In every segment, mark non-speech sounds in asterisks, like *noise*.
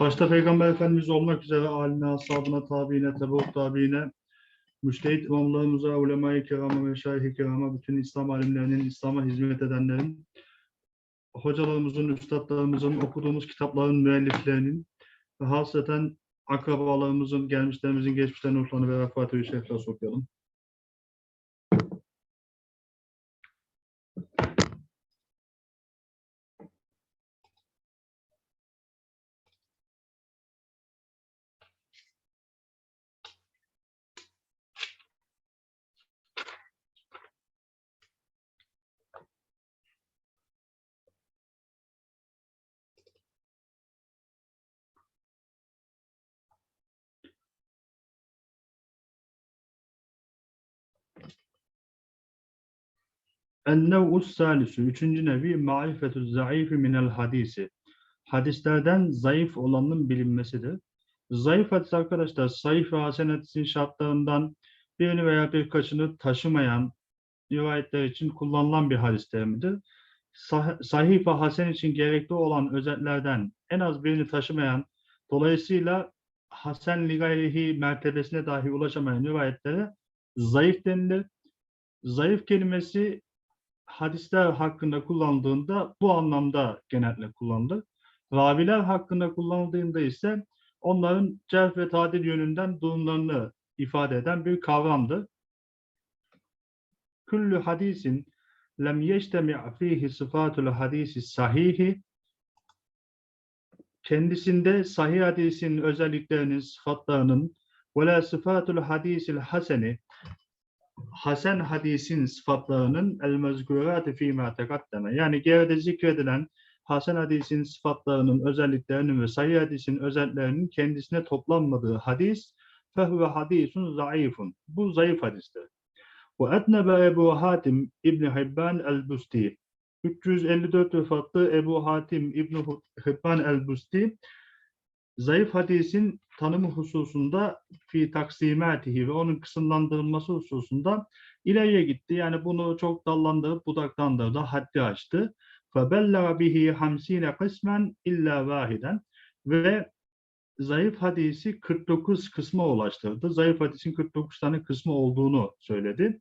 Başta Peygamber Efendimiz olmak üzere aline, ashabına, tabiine, tebeut tabiine, müştehit imamlarımıza, ulema-i kirama, meşayih-i kirama, bütün İslam alimlerinin, İslam'a hizmet edenlerin, hocalarımızın, üstadlarımızın, okuduğumuz kitapların müelliflerinin ve hasreten akrabalarımızın, gelmişlerimizin, geçmişlerin ruhlarını ve vefatı-ı şerifler okuyalım. En-nev'us salisu, üçüncü nevi, marifetü zayıfı minel hadisi. Hadislerden zayıf olanın bilinmesidir. Zayıf hadis arkadaşlar, zayıf ve hasen hadisin şartlarından birini veya birkaçını taşımayan rivayetler için kullanılan bir hadis terimidir. Sah- Sahih ve hasen için gerekli olan özetlerden en az birini taşımayan, dolayısıyla hasen li gayrihi mertebesine dahi ulaşamayan rivayetlere zayıf denilir. Zayıf kelimesi hadisler hakkında kullanıldığında bu anlamda genellikle kullanılır. Raviler hakkında kullanıldığında ise onların cerh ve tadil yönünden durumlarını ifade eden bir kavramdır. Küllü hadisin lem yeştemi' fihi sıfatul hadisi sahihi kendisinde sahih hadisin özelliklerinin, sıfatlarının ve la sıfatul hadisil haseni Hasan hadisin sıfatlarının el mezkurati fîmâ tekaddeme. Yani geride zikredilen Hasan hadisin sıfatlarının, özelliklerinin ve sahih hadisin özelliklerinin kendisine toplanmadığı hadis fehve hadisun zayıfun. Bu zayıf hadistir. Ve etnebe Ebu Hatim İbni Hibban el-Busti 354 vefatlı Ebu Hatim İbni Hibban el-Busti zayıf hadisin tanımı hususunda fi taksimatihi ve onun kısımlandırılması hususunda ileriye gitti. Yani bunu çok dallandırıp budaklandırdı, haddi açtı. فَبَلَّغَ bihi hamsine kısmen illa vahiden ve zayıf hadisi 49 kısma ulaştırdı. Zayıf hadisin 49 tane kısmı olduğunu söyledi.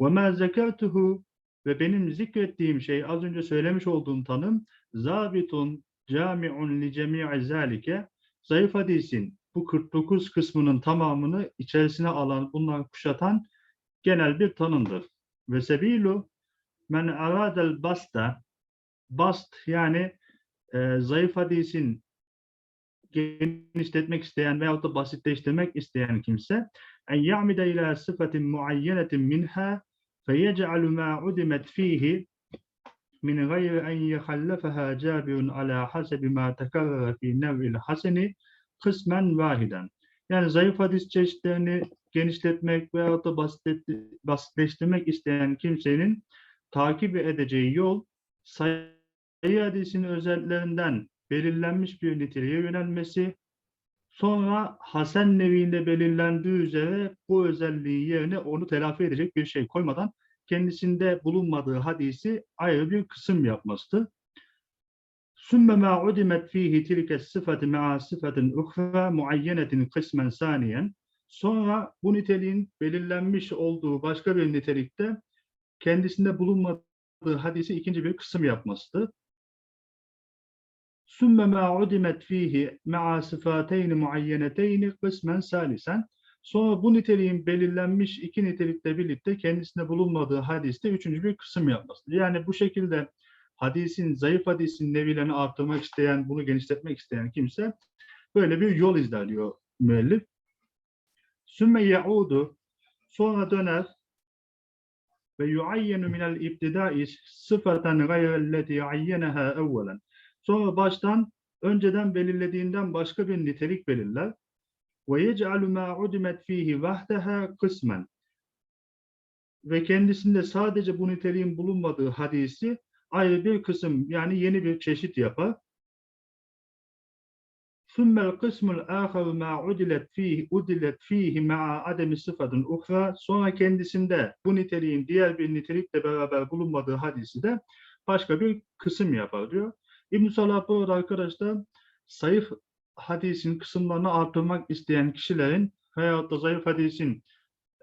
وَمَا zekertuhu ve benim zikrettiğim şey az önce söylemiş olduğum tanım zabitun cami'un li cemi'i zalike zayıf hadisin bu 49 kısmının tamamını içerisine alan, bundan kuşatan genel bir tanımdır. Ve sebilu men aradel basta bast yani e, zayıf hadisin genişletmek isteyen veyahut da basitleştirmek isteyen kimse en ya'mide ila sıfatin muayyenetin minha feyec'alu ma udimet fihi min gayri en yehallefeha cabirun ala hasebi ma tekarrara fi nev'il haseni kısmen vahiden. Yani zayıf hadis çeşitlerini genişletmek veyahut da basitleştirmek isteyen kimsenin takip edeceği yol sayı hadisin özelliklerinden belirlenmiş bir niteliğe yönelmesi, sonra Hasan neviinde belirlendiği üzere bu özelliği yerine onu telafi edecek bir şey koymadan kendisinde bulunmadığı hadisi ayrı bir kısım yapmasıdır. ثم ما عدمت فيه تلك الصفة مع صفة أخرى معينة قسما ثانيا sonra bu niteliğin belirlenmiş olduğu başka bir nitelikte kendisinde bulunmadığı hadisi ikinci bir kısım yapmasıdır. ثم ما عدمت فيه مع صفاتين معينتين قسما ثالثا sonra bu niteliğin belirlenmiş iki nitelikle birlikte kendisinde bulunmadığı hadiste üçüncü bir kısım yapmasıdır. Yani bu şekilde hadisin, zayıf hadisin nevilerini arttırmak isteyen, bunu genişletmek isteyen kimse böyle bir yol izler diyor müellif. Sümme yaudu sonra döner ve yuayyenu minel ibtidai sıfaten gayrelleti ayyeneha evvelen. Sonra baştan önceden belirlediğinden başka bir nitelik belirler. Ve yec'alu ma udimet fihi vahdeha kısmen. Ve kendisinde sadece bu niteliğin bulunmadığı hadisi ayrı bir kısım yani yeni bir çeşit yapar. ثُمَّ الْقِسْمُ الْآخَرُ مَا عُدِلَتْ ف۪يهِ اُدِلَتْ ف۪يهِ مَعَ عَدَمِ صِفَةٍ اُخْرَى Sonra kendisinde bu niteliğin diğer bir nitelikle beraber bulunmadığı hadisi de başka bir kısım yapar diyor. İbn-i Salah burada arkadaşlar zayıf hadisin kısımlarını artırmak isteyen kişilerin veyahut da zayıf hadisin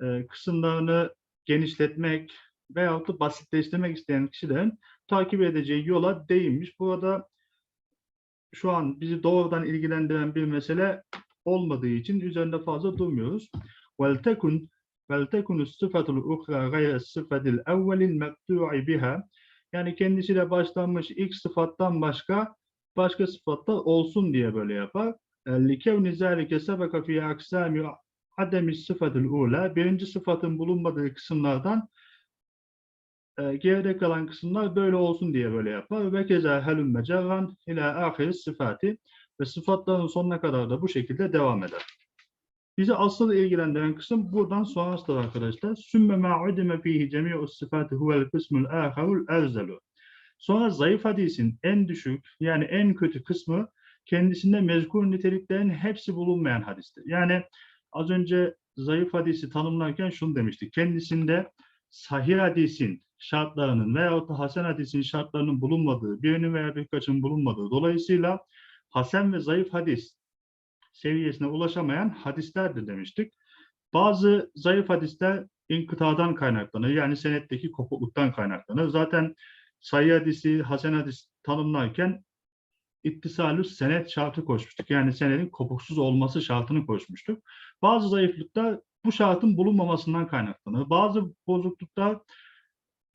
e, kısımlarını genişletmek veyahut da basitleştirmek isteyen kişilerin takip edeceği yola değinmiş. Burada şu an bizi doğrudan ilgilendiren bir mesele olmadığı için üzerinde fazla durmuyoruz. وَلْتَكُنْ وَلْتَكُنُ الصِّفَةُ الْاُخْرَى غَيْرَ الصِّفَةِ الْاَوَّلِ الْمَقْتُوعِ بِهَا Yani kendisiyle başlanmış ilk sıfattan başka başka sıfatlar olsun diye böyle yapar. لِكَوْنِ ذَٰلِكَ سَبَكَ فِي أَقْسَامِ عَدَمِ الصِّفَةِ الْعُولَى Birinci sıfatın bulunmadığı kısımlardan e, geride kalan kısımlar böyle olsun diye böyle yapar. Ve keza helüm mecerran ila ahiri sıfati ve sıfatların sonuna kadar da bu şekilde devam eder. Bizi asıl ilgilendiren kısım buradan sonrasıdır arkadaşlar. Sümme ma udime fihi cemi'u sıfatı huvel kısmul aharul erzelu. Sonra zayıf hadisin en düşük yani en kötü kısmı kendisinde mezkur niteliklerin hepsi bulunmayan hadistir. Yani az önce zayıf hadisi tanımlarken şunu demiştik. Kendisinde sahih hadisin şartlarının veyahut da hasen hadisin şartlarının bulunmadığı, birinin veya birkaçının bulunmadığı dolayısıyla hasen ve zayıf hadis seviyesine ulaşamayan hadislerdir demiştik. Bazı zayıf hadisler inkıtadan kaynaklanır. Yani senetteki kopukluktan kaynaklanır. Zaten sayı hadisi, hasen hadis tanımlarken ittisalü senet şartı koşmuştuk. Yani senedin kopuksuz olması şartını koşmuştuk. Bazı zayıflıklar bu şartın bulunmamasından kaynaklanır. Bazı bozukluklar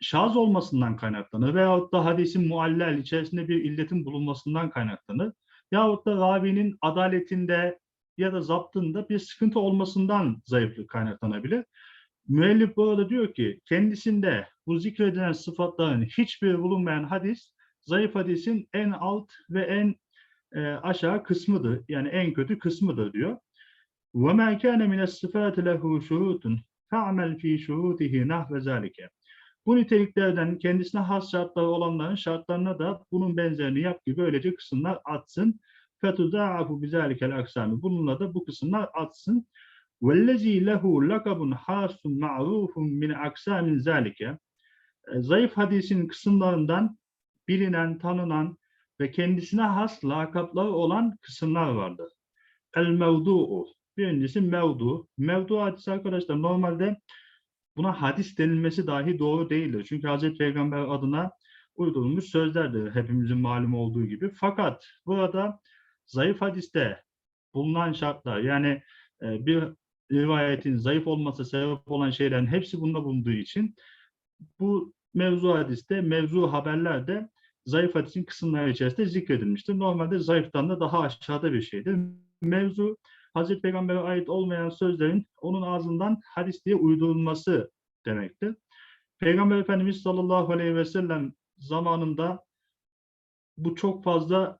şaz olmasından kaynaklanır veyahut da hadisin muallel içerisinde bir illetin bulunmasından kaynaklanır. Yahut da ravinin adaletinde ya da zaptında bir sıkıntı olmasından zayıflık kaynaklanabilir. Müellif burada diyor ki kendisinde bu zikredilen sıfatların hiçbir bulunmayan hadis zayıf hadisin en alt ve en e, aşağı kısmıdır. Yani en kötü kısmıdır diyor. وَمَا كَانَ مِنَ الصِّفَاتِ لَهُ شُرُوتٌ فَعْمَلْ ف۪ي شُرُوتِهِ نَحْوَ ذَٰلِكَ Bu niteliklerden kendisine has şartları olanların şartlarına da bunun benzerini yap ki böylece kısımlar atsın. فَتُدَاعَفُ بِذَٰلِكَ الْاَقْسَامِ Bununla da bu kısımlar atsın. وَالَّذ۪ي لَهُ لَقَبٌ حَاسٌ مَعْرُوفٌ مِنْ اَقْسَامٍ ذَٰلِكَ Zayıf hadisin kısımlarından bilinen, tanınan ve kendisine has lakapları olan kısımlar vardır. El-mevdu'u. Birincisi mevdu. Mevdu hadisi arkadaşlar normalde buna hadis denilmesi dahi doğru değildir. Çünkü Hazreti Peygamber adına uydurulmuş sözlerdir hepimizin malum olduğu gibi. Fakat burada zayıf hadiste bulunan şartlar yani e, bir rivayetin zayıf olması sebep olan şeylerin hepsi bunda bulunduğu için bu mevzu hadiste, mevzu haberlerde zayıf hadisin kısımları içerisinde zikredilmiştir. Normalde zayıftan da daha aşağıda bir şeydir. Mevzu Hazreti Peygamber'e ait olmayan sözlerin onun ağzından hadis diye uydurulması demektir. Peygamber Efendimiz sallallahu aleyhi ve sellem zamanında bu çok fazla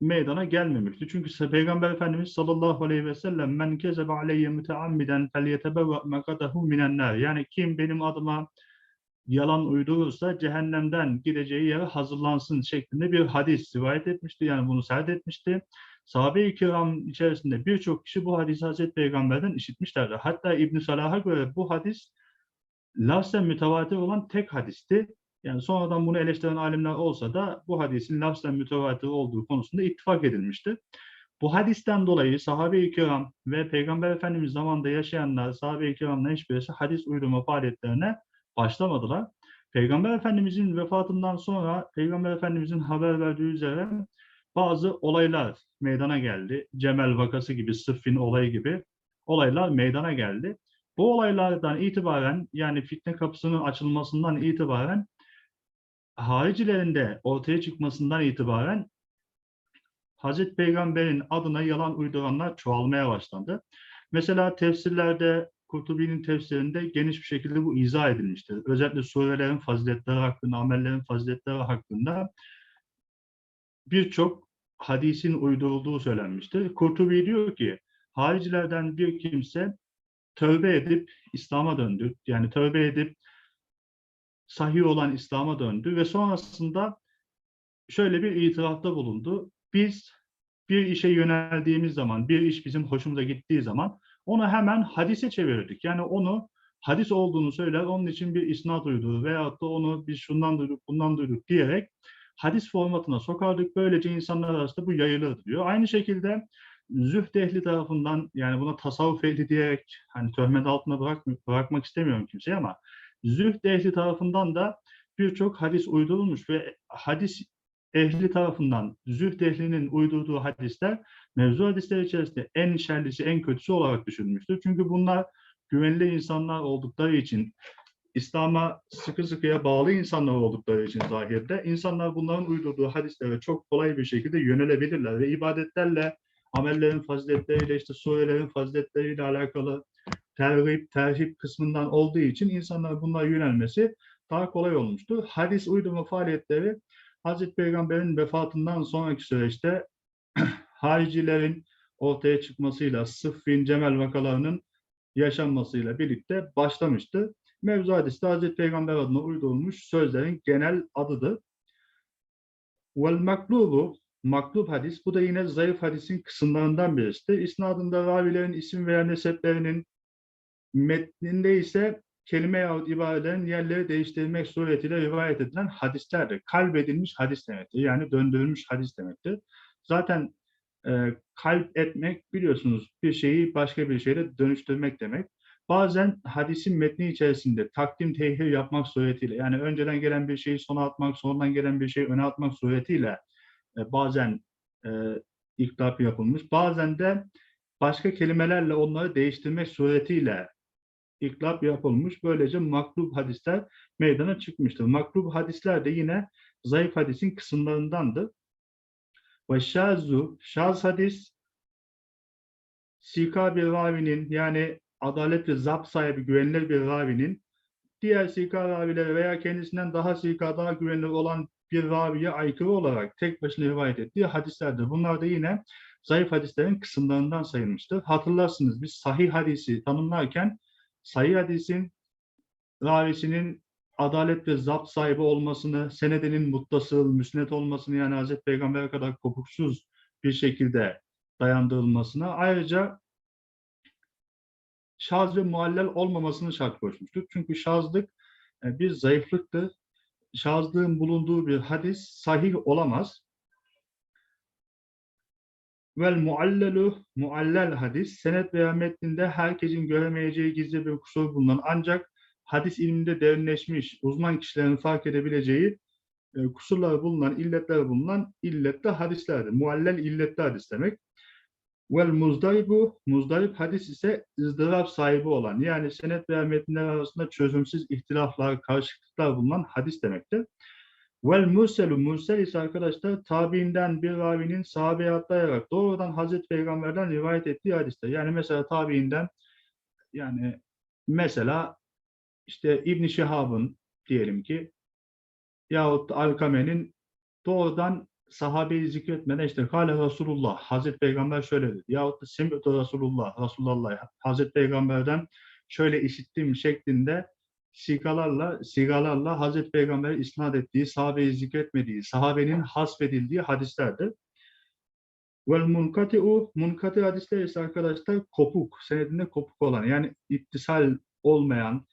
meydana gelmemişti. Çünkü Peygamber Efendimiz sallallahu aleyhi ve sellem men kezebe aleyye müteammiden felyetebevve mekadahu minen nar. Yani kim benim adıma yalan uydurursa cehennemden gideceği yere hazırlansın şeklinde bir hadis rivayet etmişti. Yani bunu serdetmişti. Sahabe-i kiram içerisinde birçok kişi bu hadisi Hazreti Peygamber'den işitmişlerdi. Hatta İbn Salah'a göre bu hadis lafzen mütevatir olan tek hadisti. Yani sonradan bunu eleştiren alimler olsa da bu hadisin lafzen mütevatir olduğu konusunda ittifak edilmişti. Bu hadisten dolayı sahabe-i kiram ve Peygamber Efendimiz zamanında yaşayanlar, sahabe-i kiramla hiçbirisi hadis uydurma faaliyetlerine başlamadılar. Peygamber Efendimizin vefatından sonra Peygamber Efendimizin haber verdiği üzere bazı olaylar meydana geldi. Cemel vakası gibi, Sıffin olayı gibi olaylar meydana geldi. Bu olaylardan itibaren yani fitne kapısının açılmasından itibaren haricilerin de ortaya çıkmasından itibaren Hazreti Peygamber'in adına yalan uyduranlar çoğalmaya başlandı. Mesela tefsirlerde Kurtubi'nin tefsirinde geniş bir şekilde bu izah edilmiştir. Özellikle surelerin faziletleri hakkında, amellerin faziletleri hakkında birçok hadisin uydurulduğu söylenmiştir. Kurtubi diyor ki, haricilerden bir kimse tövbe edip İslam'a döndü. Yani tövbe edip sahih olan İslam'a döndü ve sonrasında şöyle bir itirafta bulundu. Biz bir işe yöneldiğimiz zaman, bir iş bizim hoşumuza gittiği zaman onu hemen hadise çevirdik. Yani onu hadis olduğunu söyler, onun için bir isnat uydurur veyahut da onu biz şundan duyduk, bundan duyduk diyerek hadis formatına sokardık. Böylece insanlar arasında bu yayılırdı diyor. Aynı şekilde zühd ehli tarafından yani buna tasavvuf ehli diyerek hani töhmet altına bırak, bırakmak istemiyorum kimseye ama zühd ehli tarafından da birçok hadis uydurulmuş ve hadis ehli tarafından zühd ehlinin uydurduğu hadisler mevzu hadisler içerisinde en şerlisi, en kötüsü olarak düşünülmüştür. Çünkü bunlar güvenilir insanlar oldukları için, İslam'a sıkı sıkıya bağlı insanlar oldukları için zahirde, insanlar bunların uydurduğu hadislere çok kolay bir şekilde yönelebilirler ve ibadetlerle, amellerin faziletleriyle, işte surelerin faziletleriyle alakalı terhip, terhip kısmından olduğu için insanlar bunlara yönelmesi daha kolay olmuştur. Hadis uydurma faaliyetleri Hazreti Peygamber'in vefatından sonraki süreçte *clears throat* haricilerin ortaya çıkmasıyla, Sıffin, Cemel vakalarının yaşanmasıyla birlikte başlamıştı. Mevzu hadiste Hazreti Peygamber adına uydurulmuş sözlerin genel adıdır. Vel maklubu, maklub hadis, bu da yine zayıf hadisin kısımlarından birisidir. İsnadında ravilerin isim veya neseplerinin metninde ise kelime yahut ibarelerin yerleri değiştirilmek suretiyle rivayet edilen hadislerdir. Kalbedilmiş hadis demektir. Yani döndürülmüş hadis demektir. Zaten e, kalp etmek biliyorsunuz bir şeyi başka bir şeyle dönüştürmek demek. Bazen hadisin metni içerisinde takdim tehir yapmak suretiyle yani önceden gelen bir şeyi sona atmak, sonradan gelen bir şeyi öne atmak suretiyle e, bazen e, iklap yapılmış. Bazen de başka kelimelerle onları değiştirmek suretiyle iklap yapılmış. Böylece maklub hadisler meydana çıkmıştır. Maklub hadisler de yine zayıf hadisin kısımlarındandır. Ve şazu, şaz hadis, sika bir ravinin yani adalet ve zapt sahibi güvenilir bir ravinin diğer sika ravilere veya kendisinden daha sika, daha güvenilir olan bir raviye aykırı olarak tek başına rivayet ettiği hadislerdir. Bunlar da yine zayıf hadislerin kısımlarından sayılmıştır. Hatırlarsınız biz sahih hadisi tanımlarken sahih hadisin ravisinin adalet ve zapt sahibi olmasını, senedinin muttasıl, müsnet olmasını yani Hazreti Peygamber'e kadar kopuksuz bir şekilde dayandırılmasına ayrıca şaz ve muallel olmamasını şart koşmuştur. Çünkü şazlık e, bir zayıflıktır. Şazlığın bulunduğu bir hadis sahih olamaz. Vel muallelu, muallel hadis, senet veya metninde herkesin göremeyeceği gizli bir kusur bulunan ancak hadis ilminde derinleşmiş, uzman kişilerin fark edebileceği e, kusurları bulunan, illetler bulunan illetli hadislerdir. Muallel illetli hadis demek. Vel muzdaribu, muzdarip hadis ise ızdırap sahibi olan, yani senet veya metinler arasında çözümsüz ihtilaflar, karışıklıklar bulunan hadis demektir. Vel murselu, mursel ise arkadaşlar tabiinden bir ravinin sahabeye atlayarak doğrudan Hazreti Peygamber'den rivayet ettiği hadisler. Yani mesela tabiinden, yani mesela işte İbn Şihab'ın diyelim ki yahut Alkame'nin doğrudan sahabeyi zikretmeden işte Kale Resulullah, Hazreti Peygamber şöyle dedi. Yahut da Semi'tu Resulullah, Resulullah, Hazreti Peygamber'den şöyle işittiğim şeklinde sigalarla, sigalarla Hazreti Peygamber isnat ettiği, sahabeyi zikretmediği, sahabenin hasfedildiği hadislerdir. Vel munkati'u, munkati hadisler ise arkadaşlar kopuk, senedinde kopuk olan, yani ittisal olmayan,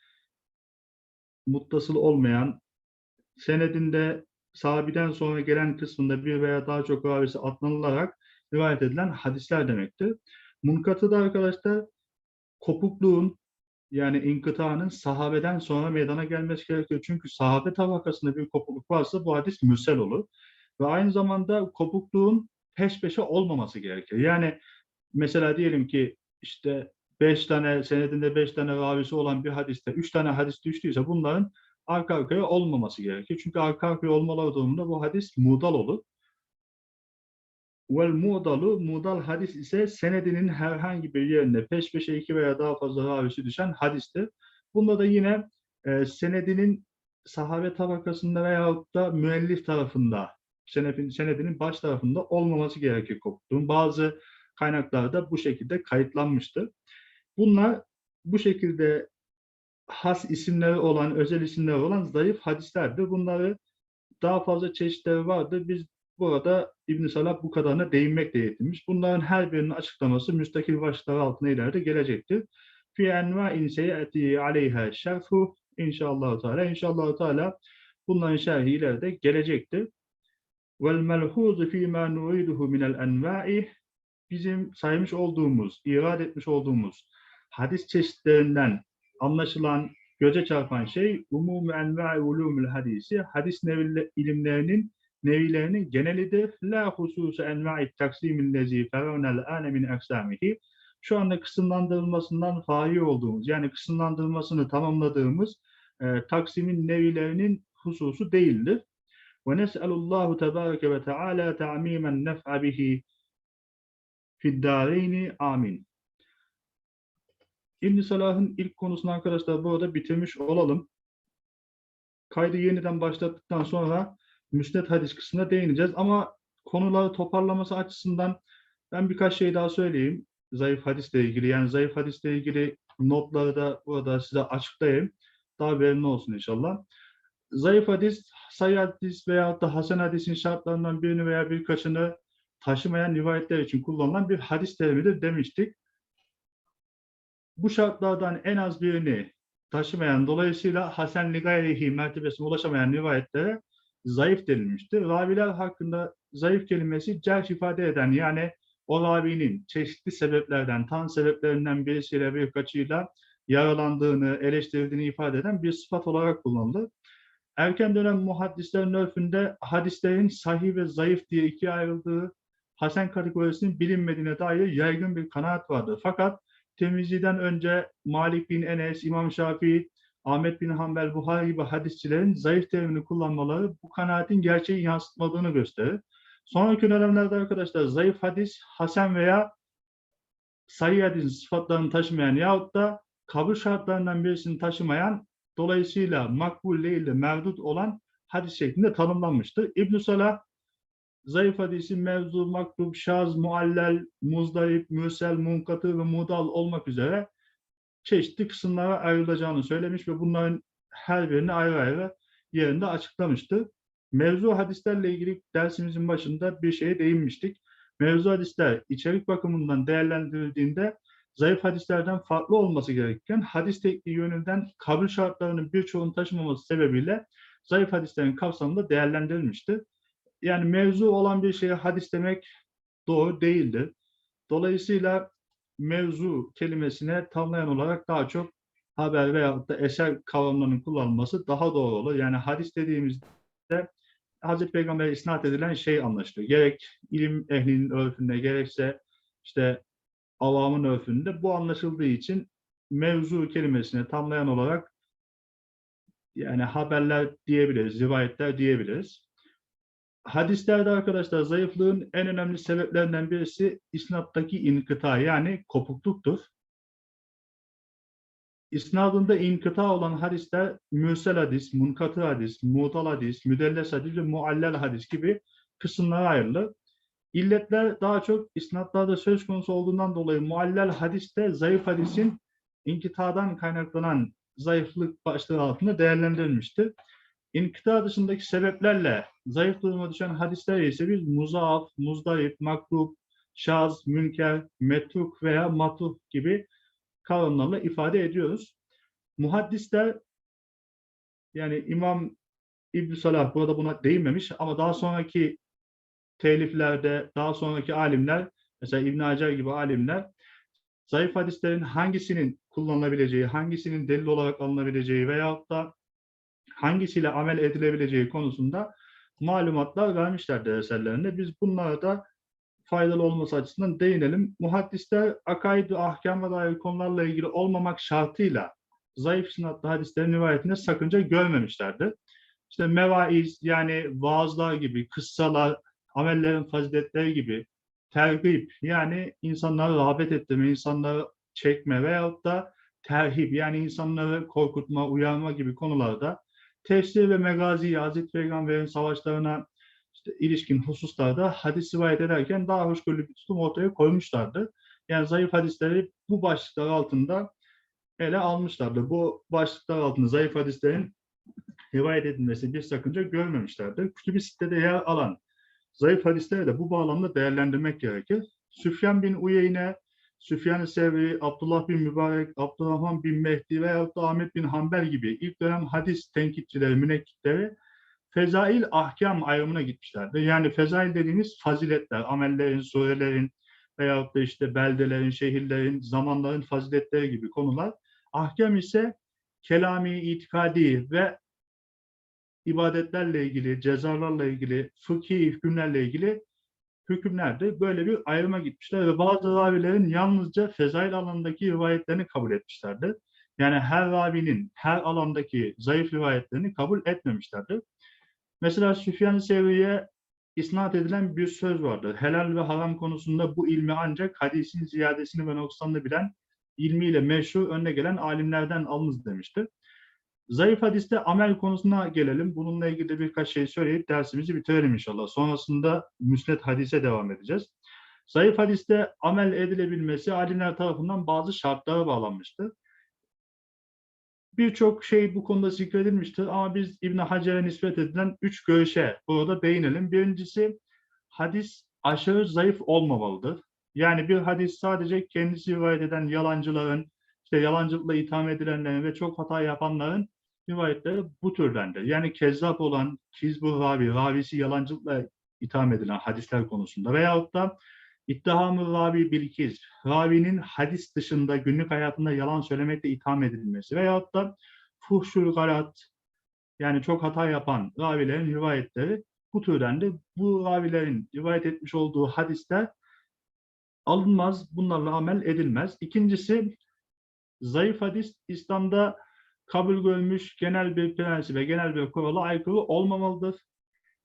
muttasıl olmayan, senedinde sahabiden sonra gelen kısmında bir veya daha çok ravisi atlanılarak rivayet edilen hadisler demektir. Munkatı da arkadaşlar kopukluğun yani inkıtanın sahabeden sonra meydana gelmesi gerekiyor. Çünkü sahabe tabakasında bir kopukluk varsa bu hadis müsel olur. Ve aynı zamanda kopukluğun peş peşe olmaması gerekiyor. Yani mesela diyelim ki işte beş tane senedinde beş tane ravisi olan bir hadiste üç tane hadis düştüyse bunların arka arkaya olmaması gerekiyor. Çünkü arka arkaya olmaları durumunda bu hadis mudal olur. Vel mudalu, mudal hadis ise senedinin herhangi bir yerinde peş peşe iki veya daha fazla ravisi düşen hadistir. Bunda da yine e, senedinin sahabe tabakasında veyahut da müellif tarafında, senedin, senedinin baş tarafında olmaması gerekiyor koptuğun. Bazı kaynaklarda bu şekilde kayıtlanmıştır. Bunlar bu şekilde has isimleri olan, özel isimleri olan zayıf hadislerdir. Bunları daha fazla çeşitleri vardır. Biz burada İbn Salah bu kadarına değinmekle yetinmiş. Bunların her birinin açıklaması müstakil başlıklar altına ileride gelecektir. Fi enva'in seyati aleyha şerfu inşallah Teala. İnşallah Teala bunların şerhi ileride gelecektir. Vel melhuzu fîmâ nuriduhu minel envâ'i bizim saymış olduğumuz, irad etmiş olduğumuz hadis çeşitlerinden anlaşılan, göze çarpan şey umum enva'i ulumul hadisi, hadis neville, ilimlerinin nevilerinin genelidir. La hususu enva'i taksimin lezi feravnel âne min eksamihi. Şu anda kısımlandırılmasından fari olduğumuz, yani kısımlandırılmasını tamamladığımız e, taksimin nevilerinin hususu değildir. Ve nes'elullahu tebareke ve teala ta'mimen nef'a bihi fiddâreyni amin. ibn Salah'ın ilk konusunu arkadaşlar burada bitirmiş olalım. Kaydı yeniden başlattıktan sonra müsned hadis kısmına değineceğiz ama konuları toparlaması açısından ben birkaç şey daha söyleyeyim. Zayıf hadisle ilgili yani zayıf hadisle ilgili notları da burada size açıklayayım. Daha verimli olsun inşallah. Zayıf hadis, sayı hadis veya da hasen hadisin şartlarından birini veya birkaçını taşımayan rivayetler için kullanılan bir hadis terimidir demiştik. Bu şartlardan en az birini taşımayan dolayısıyla Hasan Ligayrihi mertebesine ulaşamayan rivayetlere zayıf denilmiştir. Raviler hakkında zayıf kelimesi cerh ifade eden yani o ravinin çeşitli sebeplerden, tan sebeplerinden birisiyle birkaçıyla yaralandığını, eleştirildiğini ifade eden bir sıfat olarak kullanılır. Erken dönem muhaddislerin örfünde hadislerin sahih ve zayıf diye ikiye ayrıldığı Hasan kategorisinin bilinmediğine dair yaygın bir kanaat vardır. Fakat Tirmizi'den önce Malik bin Enes, İmam Şafii, Ahmet bin Hanbel, Buhari gibi hadisçilerin zayıf terimini kullanmaları bu kanaatin gerçeği yansıtmadığını gösterir. Sonraki dönemlerde arkadaşlar zayıf hadis, hasen veya sayı hadisin sıfatlarını taşımayan yahut da kabul şartlarından birisini taşımayan dolayısıyla makbul değil de mevdut olan hadis şeklinde tanımlanmıştır. İbn-i Salah zayıf hadisi mevzu, maktub, şaz, muallel, muzdarip, mürsel, munkatı ve mudal olmak üzere çeşitli kısımlara ayrılacağını söylemiş ve bunların her birini ayrı ayrı yerinde açıklamıştı. Mevzu hadislerle ilgili dersimizin başında bir şeye değinmiştik. Mevzu hadisler içerik bakımından değerlendirildiğinde zayıf hadislerden farklı olması gerekirken hadis tekniği yönünden kabul şartlarının birçoğunu taşımaması sebebiyle zayıf hadislerin kapsamında değerlendirilmişti. Yani mevzu olan bir şeye hadis demek doğru değildir. Dolayısıyla mevzu kelimesine tamlayan olarak daha çok haber veyahut da eser kavramlarının kullanılması daha doğru olur. Yani hadis dediğimizde Hazreti Peygamber'e isnat edilen şey anlaşılıyor. Gerek ilim ehlinin örfünde gerekse işte avamın örfünde bu anlaşıldığı için mevzu kelimesine tamlayan olarak yani haberler diyebiliriz, rivayetler diyebiliriz. Hadislerde arkadaşlar zayıflığın en önemli sebeplerinden birisi isnattaki inkıta yani kopukluktur. İsnadında inkıta olan hadisler mürsel hadis, munkatı hadis, mutal hadis, müdelles hadis ve muallel hadis gibi kısımlara ayrılır. İlletler daha çok isnatlarda söz konusu olduğundan dolayı muallel hadiste zayıf hadisin inkitadan kaynaklanan zayıflık başlığı altında değerlendirilmiştir. İnkıta dışındaki sebeplerle zayıf duruma düşen hadisler ise biz muzaaf, muzdarip, maklub, şaz, münker, metruk veya matuh gibi kavramlarla ifade ediyoruz. Muhaddisler yani İmam ibn Salah burada buna değinmemiş ama daha sonraki teliflerde, daha sonraki alimler mesela İbn Hacer gibi alimler zayıf hadislerin hangisinin kullanılabileceği, hangisinin delil olarak alınabileceği veyahut da hangisiyle amel edilebileceği konusunda malumatlar vermişlerdir eserlerinde. Biz bunlara da faydalı olması açısından değinelim. Muhaddisler akaid ve ahkama dair konularla ilgili olmamak şartıyla zayıf sınavlı hadislerin rivayetinde sakınca görmemişlerdir. İşte mevaiz yani vaazlar gibi, kıssalar, amellerin faziletleri gibi, tergib yani insanları rağbet ettirme, insanları çekme veyahut da terhip yani insanları korkutma, uyarma gibi konularda tefsir ve megazi, Hazreti Peygamber'in savaşlarına işte ilişkin hususlarda hadis rivayet ederken daha hoşgörülü bir tutum ortaya koymuşlardı. Yani zayıf hadisleri bu başlıklar altında ele almışlardı. Bu başlıklar altında zayıf hadislerin rivayet edilmesi bir sakınca görmemişlerdir. Kütüb-i sitede yer alan zayıf hadisleri de bu bağlamda değerlendirmek gerekir. Süfyan bin Uyeyne, Süfyan-ı Sevri, Abdullah bin Mübarek, Abdurrahman bin Mehdi veya da Ahmet bin Hanbel gibi ilk dönem hadis tenkitçileri, münekkitleri fezail ahkam ayrımına gitmişlerdi. Yani fezail dediğimiz faziletler, amellerin, surelerin veyahut da işte beldelerin, şehirlerin, zamanların faziletleri gibi konular. Ahkam ise kelami, itikadi ve ibadetlerle ilgili, cezalarla ilgili, fıkhi hükümlerle ilgili hükümlerde böyle bir ayrıma gitmişler ve bazı ravilerin yalnızca fezail alanındaki rivayetlerini kabul etmişlerdi. Yani her ravinin her alandaki zayıf rivayetlerini kabul etmemişlerdi. Mesela Süfyan-ı Sevri'ye isnat edilen bir söz vardır. Helal ve haram konusunda bu ilmi ancak hadisin ziyadesini ve noksanını bilen ilmiyle meşhur önde gelen alimlerden alınız demiştir. Zayıf hadiste amel konusuna gelelim. Bununla ilgili de birkaç şey söyleyip dersimizi bitirelim inşallah. Sonrasında müsned hadise devam edeceğiz. Zayıf hadiste amel edilebilmesi alimler tarafından bazı şartlara bağlanmıştır. Birçok şey bu konuda zikredilmiştir ama biz İbn Hacer'e nispet edilen üç görüşe burada değinelim. Birincisi hadis aşırı zayıf olmamalıdır. Yani bir hadis sadece kendisi rivayet eden yalancıların, işte yalancılıkla itham edilenlerin ve çok hata yapanların rivayetleri bu türdendir. Yani kezzap olan, kizbu ravi, ravisi yalancılıkla itham edilen hadisler konusunda veyahut da İttihamı ravi bilkiz, ravinin hadis dışında günlük hayatında yalan söylemekle itham edilmesi veyahut da fuhşul garat, yani çok hata yapan ravilerin rivayetleri bu türden de bu ravilerin rivayet etmiş olduğu hadisler alınmaz, bunlarla amel edilmez. İkincisi, zayıf hadis İslam'da kabul görmüş genel bir prensibe, genel bir kurala aykırı olmamalıdır.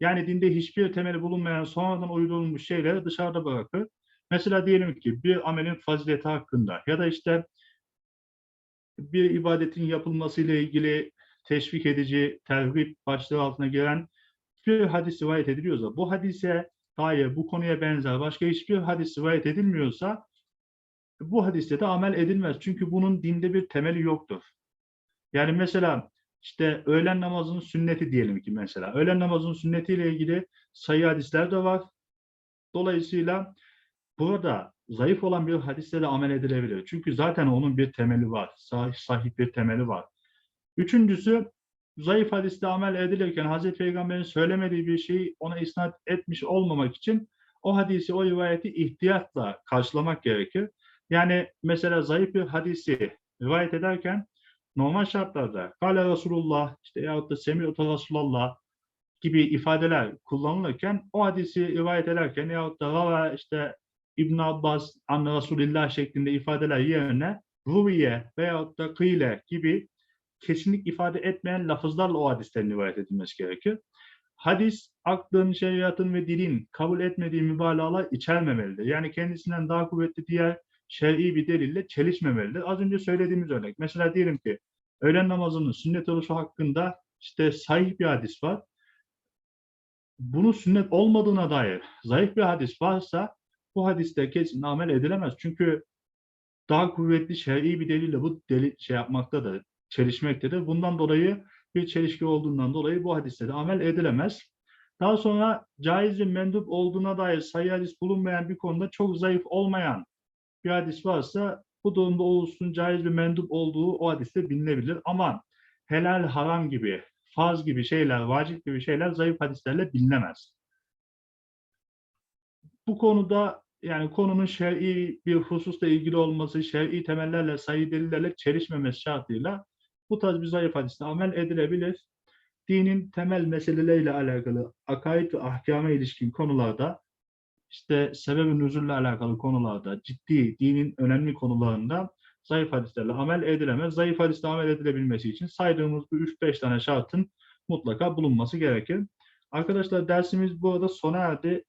Yani dinde hiçbir temeli bulunmayan sonradan uydurulmuş şeyleri dışarıda bırakır. Mesela diyelim ki bir amelin fazileti hakkında ya da işte bir ibadetin yapılması ile ilgili teşvik edici, terhip başlığı altına giren bir hadis rivayet ediliyorsa, bu hadise dair, bu konuya benzer başka hiçbir hadis rivayet edilmiyorsa bu hadiste de amel edilmez. Çünkü bunun dinde bir temeli yoktur. Yani mesela işte öğlen namazının sünneti diyelim ki mesela. Öğlen namazının sünnetiyle ilgili sayı hadisler de var. Dolayısıyla burada zayıf olan bir hadiste de amel edilebilir. Çünkü zaten onun bir temeli var. Sahih, sahih bir temeli var. Üçüncüsü zayıf hadiste amel edilirken Hazreti Peygamber'in söylemediği bir şeyi ona isnat etmiş olmamak için o hadisi, o rivayeti ihtiyatla karşılamak gerekir. Yani mesela zayıf bir hadisi rivayet ederken normal şartlarda Kale Resulullah işte yahut da Semi'utu Resulullah gibi ifadeler kullanılırken o hadisi rivayet ederken yahut da Rava işte İbn Abbas an Resulillah şeklinde ifadeler yerine Ruviye veyahut da Kıyle gibi kesinlik ifade etmeyen lafızlarla o hadislerin rivayet edilmesi gerekir. Hadis, aklın, şeriatın ve dilin kabul etmediği mübalağalar içermemelidir. Yani kendisinden daha kuvvetli diğer şer'i bir delille çelişmemelidir. Az önce söylediğimiz örnek. Mesela diyelim ki öğlen namazının sünnet oluşu hakkında işte sahih bir hadis var. Bunun sünnet olmadığına dair zayıf bir hadis varsa bu hadiste kesin amel edilemez. Çünkü daha kuvvetli şer'i bir delille bu delil şey yapmaktadır, çelişmektedir. Bundan dolayı bir çelişki olduğundan dolayı bu hadiste de amel edilemez. Daha sonra caiz mendup olduğuna dair sayı hadis bulunmayan bir konuda çok zayıf olmayan bir hadis varsa bu durumda olsun caiz ve mendup olduğu o hadiste bilinebilir. Ama helal, haram gibi, farz gibi şeyler, vacip gibi şeyler zayıf hadislerle bilinemez. Bu konuda yani konunun şer'i bir hususla ilgili olması, şer'i temellerle, sayı delillerle çelişmemesi şartıyla bu tarz bir zayıf hadiste amel edilebilir. Dinin temel meseleleriyle alakalı akaid ve ahkame ilişkin konularda işte sebeb-i nüzulle alakalı konularda, ciddi dinin önemli konularında zayıf hadislerle amel edilemez. Zayıf hadisle amel edilebilmesi için saydığımız bu 3-5 tane şartın mutlaka bulunması gerekir. Arkadaşlar dersimiz bu arada sona erdi.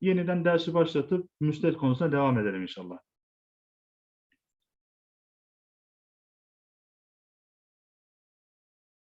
Yeniden dersi başlatıp müstet konusuna devam edelim inşallah.